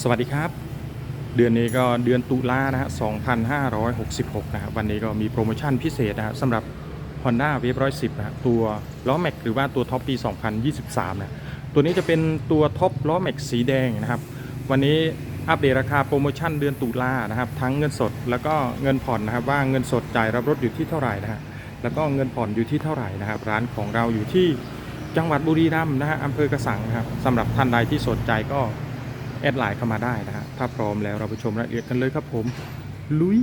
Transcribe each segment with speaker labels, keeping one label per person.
Speaker 1: สวัสดีครับ เดือนนี้ก็เดือนตุลานะฮะ 2566 นะครับ วันนี้ก็มีโปรโมชั่นพิเศษนะฮะสำหรับ Honda w a v 110นะฮะตัวล้อแม็กหรือว่าตัวท็อปปี 2023 นะ ตัวนี้จะเป็นตัวท็อปล้อแม็กสีแดงนะครับ วันนี้อัปเดตราคาโปรโมชั่นเดือนตุลานะครับ ทั้งเงินสดแล้วก็เงินผ่อนนะครับ ว่าเงินสดจ่ายรับรถอยู่ที่เท่าไหร่นะฮะแล้วก็เงินผ่อนอยู่ที่เท่าไหร่นะครับ ร้านของเราอยู่ที่จังหวัดบุรีรัมย์นะฮะอำเภอกระสังนะครับสำหรับท่านใดที่สนใจก็ แอดไลน์เข้ามาได้นะฮะถ้าพร้อมแล้วเราไปชมรายละเอียดกันเลยครับผม ลุย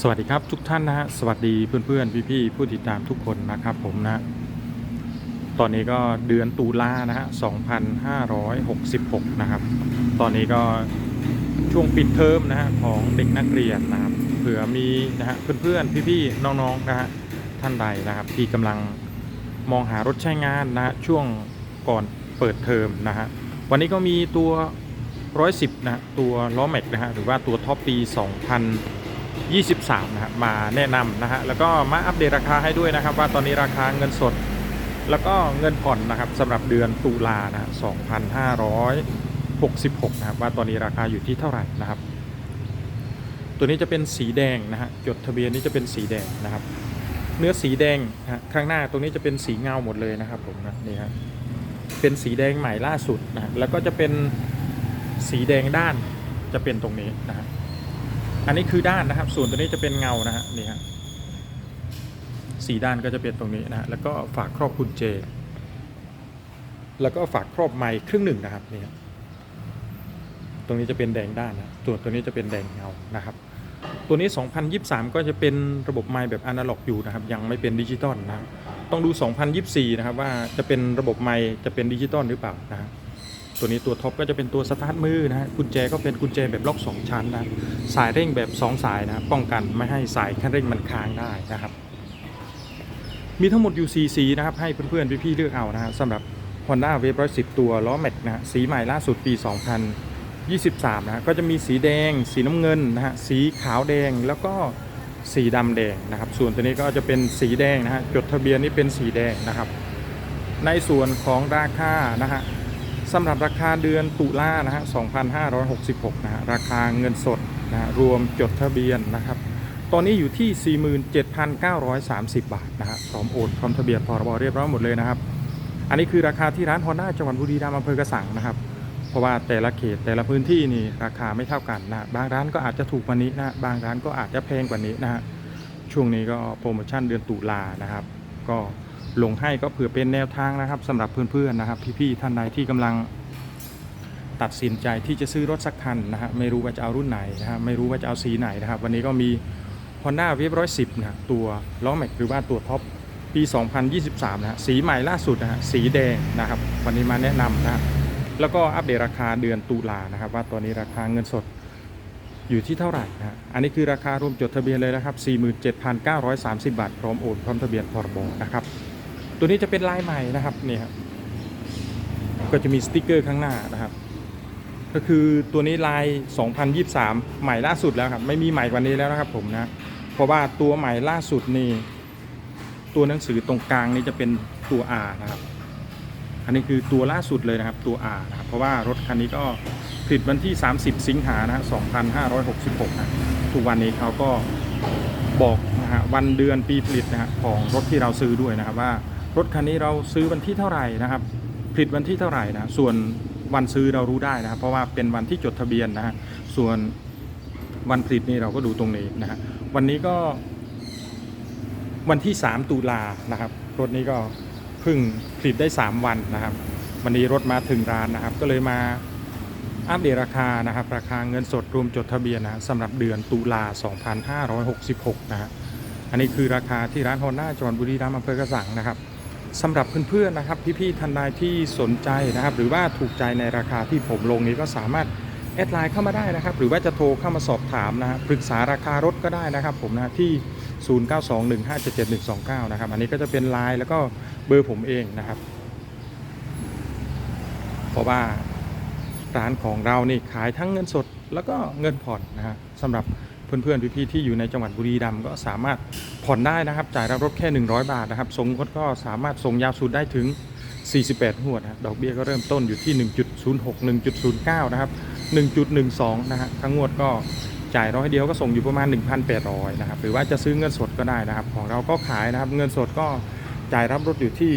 Speaker 1: สวัสดีครับทุกท่านนะฮะสวัสดีเพื่อนๆพี่ๆผู้ติดตามทุกคนนะครับผมนะตอนนี้ก็เดือนตุลานะฮะ 2566 นะครับ ตอนนี้ก็ช่วงปิดเทอมนะฮะของเด็กนักเรียนนะครับ เผื่อมีนะฮะเพื่อนๆ พี่ๆ น้องๆ นะฮะท่านใดนะครับที่กำลัง มองหารถใช้งานนะช่วงก่อนเปิดเทอมนะฮะวันนี้ก็มีตัว 110นะฮะตัวล้อแม็กนะฮะหรือว่าตัวท็อปปี 2023 นะฮะมาแนะนำนะฮะแล้วก็มาอัปเดตราคาให้ด้วยนะครับ ว่าตอนนี้ราคาเงินสด แล้วก็เงินผ่อนนะครับสำหรับเดือนตุลานะฮะ2,566 นะครับว่าตอนนี้ราคาอยู่ที่เท่าไหร่นะครับ ตัวนี้จะเป็นสีแดงนะฮะจดทะเบียนนี้จะเป็นสีแดงนะครับ เนื้อสีแดงฮะข้างหน้าตรงนี้จะเป็นสีเงาหมดเลยนะครับผมนะนี่ฮะเป็นสีแดงใหม่ล่าสุดนะแล้วก็จะเป็นสีแดงด้านจะเป็นตรงนี้นะฮะอันนี้คือด้านนะครับ ส่วนตัวนี้จะเป็นเงานะฮะนี่ฮะสีด้านก็จะเป็นตรงนี้นะฮะแล้วก็ฝากครอบกุญแจแล้วก็ฝากครอบไม้ครึ่งหนึ่งนะครับนี่ฮะตรงนี้จะเป็นแดงด้านนะส่วนตัวนี้จะเป็นแดงเงานะครับ ตัวนี้ 2023 ก็จะเป็นระบบไมค์แบบอนาล็อกอยู่นะครับ ยังไม่เป็นดิจิตอลนะครับ ต้องดู 2024 นะครับว่าจะเป็นระบบไมค์จะเป็นดิจิตอลหรือเปล่านะฮะตัวนี้ตัวท็อปก็จะเป็นตัวสตาร์ทมือนะฮะกุญแจก็เป็นกุญแจแบบล็อก 2 ชั้นนะ สายเร่งแบบ 2 สายนะครับป้องกันไม่ให้สายคันเร่งมันค้างได้นะครับ มีทั้งหมดอยู่4สีนะครับ ให้เพื่อนๆพี่ๆเลือกเอานะฮะสำหรับ Honda w a v 110 ตัวล้อแม็กนะฮะสีใหม่ล่าสุดปี 2000 23นะก็จะมีสีแดง สีน้ำเงินนะฮะสีขาวแดงแล้วก็สีดำแดงนะครับ ส่วนตัวนี้ก็จะเป็นสีแดงนะฮะจดทะเบียนนี่เป็นสีแดงนะครับ ในส่วนของราคานะฮะสำหรับราคาเดือนตุลานะฮะ2,566นะฮะราคาเงินสดนะฮะรวมจดทะเบียนนะครับตอนนี้อยู่ที่ 47,930 บาทนะฮะพร้อมโอนพร้อมทะเบียนพรบเรียบร้อยหมดเลยนะครับ อันนี้คือราคาที่ร้านฮอนด้าจังหวัดบุรีรัมย์อำเภอกระสังนะครับ ราะว่าแต่ละเขตแต่ละพื้นที่นี่ราคาไม่เท่ากันนะบางร้านก็อาจจะถูกกว่านี้นะบางร้านก็อาจจะแพงกว่านี้นะฮะช่วงนี้ก็โปรโมชั่นเดือนตุลานะครับ ก็ลงให้ก็เผื่อเป็นแนวทางนะครับสำหรับเพื่อนๆนะครับ พี่ๆท่านใดที่กำลังตัดสินใจที่จะซื้อรถสักคันนะฮะไม่รู้ว่าจะเอารุ่นไหนนะฮะไม่รู้ว่าจะเอาสีไหนนะครับ วันนี้ก็มี Honda w a v 110นะฮะตัวล้อแม็กหรือว่าตัวท็อปปี 2023 นะฮะสีใหม่ล่าสุดนะฮะสีแดงนะครับ วันนี้มาแนะนำนะฮะ แล้วก็อัปเดตราคาเดือนตุลานะครับ ว่าตอนนี้ราคาเงินสดอยู่ที่เท่าไหร่นะอันนี้คือราคารวมจดทะเบียนเลยนะครับ 47,930 บาท พร้อมโอนพร้อมทะเบียนพรบนะครับ ตัวนี้จะเป็นลายใหม่นะครับนี่ครับก็จะมีสติกเกอร์ข้างหน้านะครับ ก็คือตัวนี้ลาย 2023 ใหม่ล่าสุดแล้วครับ ไม่มีใหม่กว่านี้แล้วนะครับผมนะเพราะว่าตัวใหม่ล่าสุดนี่ตัวหนังสือตรงกลางนี่จะเป็นตัว R นะครับ อันนี้คือตัวล่าสุดเลยนะครับตัว R นะครับเพราะว่ารถคันนี้ก็ผลิตวันที่ 30 สิงหานะฮะ2566นะทุกวันนี้เขาก็บอกนะฮะวันเดือนปีผลิตนะฮะของรถที่เราซื้อด้วยนะครับว่ารถคันนี้เราซื้อวันที่เท่าไหร่นะครับผลิตวันที่เท่าไหร่นะส่วนวันซื้อเรารู้ได้นะครับ เพราะว่าเป็นวันที่จดทะเบียนนะฮะส่วนวันผลิตนี่เราก็ดูตรงนี้นะฮะวันนี้ก็วันที่ 3 ตุลานะครับรถนี้ก็ พิ่งผลิตได้ 3 วันนะครับ วันนี้รถมาถึงร้านนะครับ ก็เลยมาอัปเดตราคานะครับ ราคาเงินสดรวมจดทะเบียนนะสำหรับเดือนตุลา 2566 นะฮะอันนี้คือราคาที่ร้านฮอนด้าจังหวัดบุรีรัมย์อำเภอกระสังนะครับสำหรับเพื่อนๆนะครับพี่ๆท่านใดที่สนใจนะครับ หรือว่าถูกใจในราคาที่ผมลงนี้ก็สามารถแอดไลน์เข้ามาได้นะครับ หรือว่าจะโทรเข้ามาสอบถามนะฮะปรึกษาราคารถก็ได้นะครับ ผมนะที่ 0921577129 นะครับ อันนี้ก็จะเป็นไลน์แล้วก็เบอร์ผมเองนะครับ เพราะว่าร้านของเรานี่ขายทั้งเงินสดแล้วก็เงินผ่อนนะฮะสำหรับเพื่อนๆพี่ๆที่อยู่ในจังหวัดบุรีรัมย์ก็สามารถผ่อนได้นะครับ จ่ายรับรถแค่ 100 บาทนะครับส่งรถก็สามารถส่งยาวสุดได้ถึง 48งวดนะดอกเบี้ยก็เริ่มต้นอยู่ที่ 1.06 1.09 นะครับ 1.12 นะฮะทั้งงวดก็ จ่ายร้อยเดียวก็ส่งอยู่ประมาณ 1,800นะครับหรือว่าจะซื้อเงินสดก็ได้นะครับ ของเราก็ขายนะครับเงินสดก็จ่ายรับรถอยู่ที่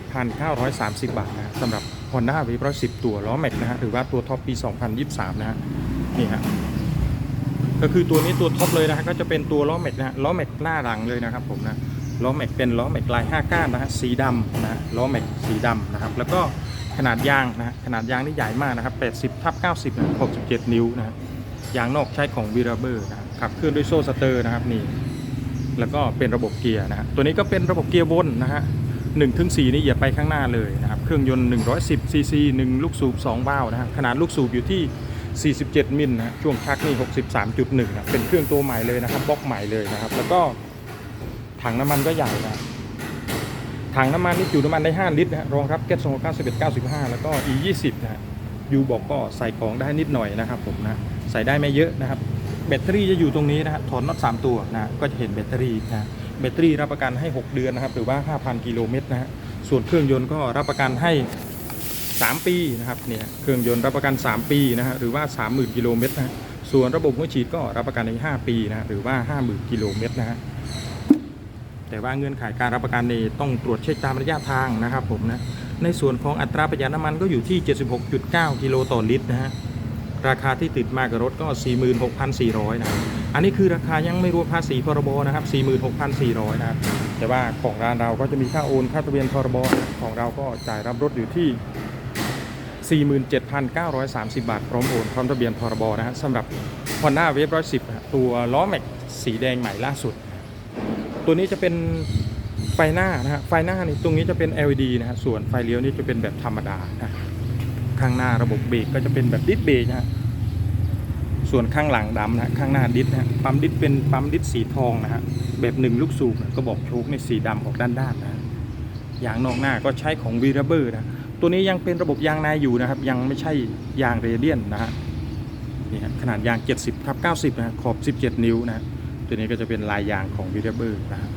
Speaker 1: 47,930 บาทนะสำหรับ Honda w a v 110ตัวล้อแม็กนะฮะหรือว่าตัวท็อปปี 2023 นะฮะนี่ฮะก็คือตัวนี้ตัวท็อปเลยนะฮะก็จะเป็นตัวล้อแม็กนะฮะล้อแม็กหน้าหลังเลยนะครับผมนะล้อแม็กเป็นล้อแม็กลาย 5 ก้านนะฮะสีดำนะฮะล้อแม็กสีดำนะครับ แล้วก็ขนาดยางนะขนาดยางนี่ใหญ่มากนะครับ 80ทับ90นะ67 นิ้วนะฮะ ยางนอกใช้ของวีราเบอร์นะขับเคลื่อนด้วยโซ่สเตอร์นะครับนี่แล้วก็เป็นระบบเกียร์นะฮะตัวนี้ก็เป็นระบบเกียร์วนนะฮะ1ถึง4นี่เหยียบไปข้างหน้าเลยนะครับเครื่องยนต์110ซีซี1ลูกสูบ2วาล์วนะฮะขนาดลูกสูบอยู่ที่ 47 มิลนะฮะช่วงชักนี่ 63.1นะเป็นเครื่องตัวใหม่เลยนะครับบล็อกใหม่เลยนะครับ แล้วก็ถังน้ำมันก็ใหญ่นะถังน้ำมันนี่จุน้ำมันได้ 5 ลิตรนะรองรับแก๊ส291 95 แล้วก็ E 20 นะฮะ ยูบอกก็ใส่ของได้นิดหน่อยนะครับผมนะใส่ได้ไม่เยอะนะครับ แบตเตอรี่จะอยู่ตรงนี้นะฮะถอนน็อต3ตัวนะก็จะเห็นแบตเตอรี่นะแบตเตอรี่รับประกันให้ 6 เดือนนะครับหรือว่า 5,000 กิโลเมตรนะฮะส่วนเครื่องยนต์ก็รับประกันให้ 3 ปีนะครับเนี่ยเครื่องยนต์รับประกัน 3 ปีนะฮะหรือว่า 30,000 กิโลเมตรนะฮะส่วนระบบหัวฉีดก็รับประกันใน5ปีนะฮะหรือว่า 50,000 กิโลเมตรนะฮะแต่ว่าเงื่อนไขการรับประกันนี่ต้องตรวจเช็คตามระยะทางนะครับผมนะ ในส่วนของอัตราประหยัดน้ำมันก็อยู่ที่ 76.9 กิโลต่อลิตรนะฮะ ราคาที่ติดมากับรถก็ 46,400 นะครับ อันนี้คือราคายังไม่รวมภาษีพรบนะครับ 46,400 นะครับ แต่ว่าของร้านเราก็จะมีค่าโอนค่าทะเบียนพรบนะของเราก็จ่ายรับรถอยู่ที่47,930 บาท พร้อมโอนพร้อมทะเบียนพรบนะฮะสำหรับ Honda Wave 110 ตัวล้อแม็กสีแดงใหม่ล่าสุด ตัวนี้จะเป็น ไฟหน้านะฮะไฟหน้านี่ตรงนี้จะเป็น LED นะฮะส่วนไฟเลี้ยวนี่จะเป็นแบบธรรมดานะข้างหน้าระบบเบรกก็จะเป็นแบบดิสเบรกนะฮะส่วนข้างหลังดำนะข้างหน้าดิสนะปั๊มดิสเป็นปั๊มดิสสีทองนะฮะแบบหนึ่งลูกสูบนะก็บอกโชคในสีดำออกด้านๆนะฮะยางนอกหน้าก็ใช้ของวีราเบอร์นะตัวนี้ยังเป็นระบบยางในอยู่นะครับ ยังไม่ใช่ยางเรเดียนนะฮะนี่ฮะขนาดยาง 70ทับ90นะฮะขอบ 17 นิ้วนะฮะตัวนี้ก็จะเป็นลายยางของวิเดเบอร์นะฮะ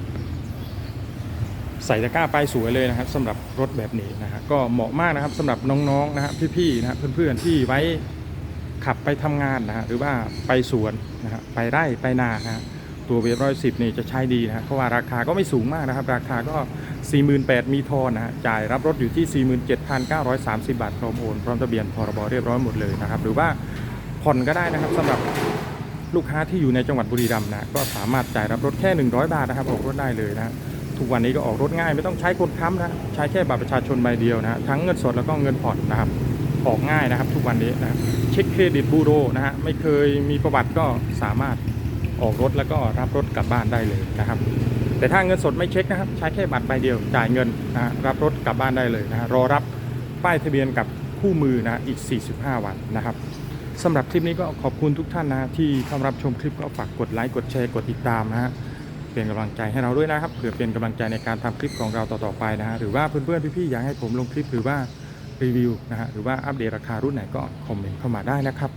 Speaker 1: ใส่ตะกร้าไปสวยเลยนะครับสำหรับรถแบบนี้นะฮะก็เหมาะมากนะครับสำหรับน้องๆนะฮะพี่ๆนะฮะเพื่อนๆที่ไว้ขับไปทำงานนะฮะหรือว่าไปสวนนะฮะไปไร่ไปนานะฮะตัวเวฟร้อยสิบนี่จะใช้ดีนะฮะเพราะว่าราคาก็ไม่สูงมากนะครับ ราคาก็ 48,000มีทอนนะฮะจ่ายรับรถอยู่ที่ 47,930 บาทพร้อมโอนพร้อมทะเบียนพรบเรียบร้อยหมดเลยนะครับ หรือว่าผ่อนก็ได้นะครับสำหรับลูกค้าที่อยู่ในจังหวัดบุรีรัมย์นะก็สามารถจ่ายรับรถแค่ 100 บาทนะครับออกรถได้เลยนะ ทุกวันนี้ก็ออกรถง่าย ไม่ต้องใช้คนค้ำนะใช้แค่บัตรประชาชนใบเดียวนะทั้งเงินสดแล้วก็เงินผ่อนนะครับออกง่ายนะครับ ทุกวันนี้นะเช็คเครดิตบูโรนะฮะไม่เคยมีประวัติก็สามารถออกรถแล้วก็รับรถกลับบ้านได้เลยนะครับ แต่ถ้าเงินสดไม่เช็คนะครับ ใช้แค่บัตรใบเดียวจ่ายเงินนะรับรถกลับบ้านได้เลยนะรอรับป้ายทะเบียนกับคู่มือนะอีก 45 วันนะครับสำหรับคลิปนี้ก็ขอบคุณทุกท่านนะที่เข้ามารับชมคลิปก็ฝากกดไลค์กดแชร์กดติดตามนะฮะ เป็นกำลังใจให้เราด้วยนะครับเผื่อเป็นกำลังใจในการทำคลิปของเราต่อๆไปนะฮะหรือว่าเพื่อนๆพี่ๆอยากให้ผมลงคลิปหรือว่ารีวิวนะฮะหรือว่าอัปเดตราคารุ่นไหนก็คอมเมนต์เข้ามาได้นะครับ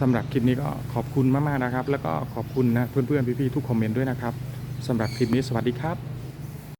Speaker 1: สำหรับคลิปนี้ก็ขอบคุณมากๆนะครับ แล้วก็ขอบคุณนะเพื่อนๆพี่ๆทุกคอมเมนต์ด้วยนะครับสำหรับคลิปนี้สวัสดีครับ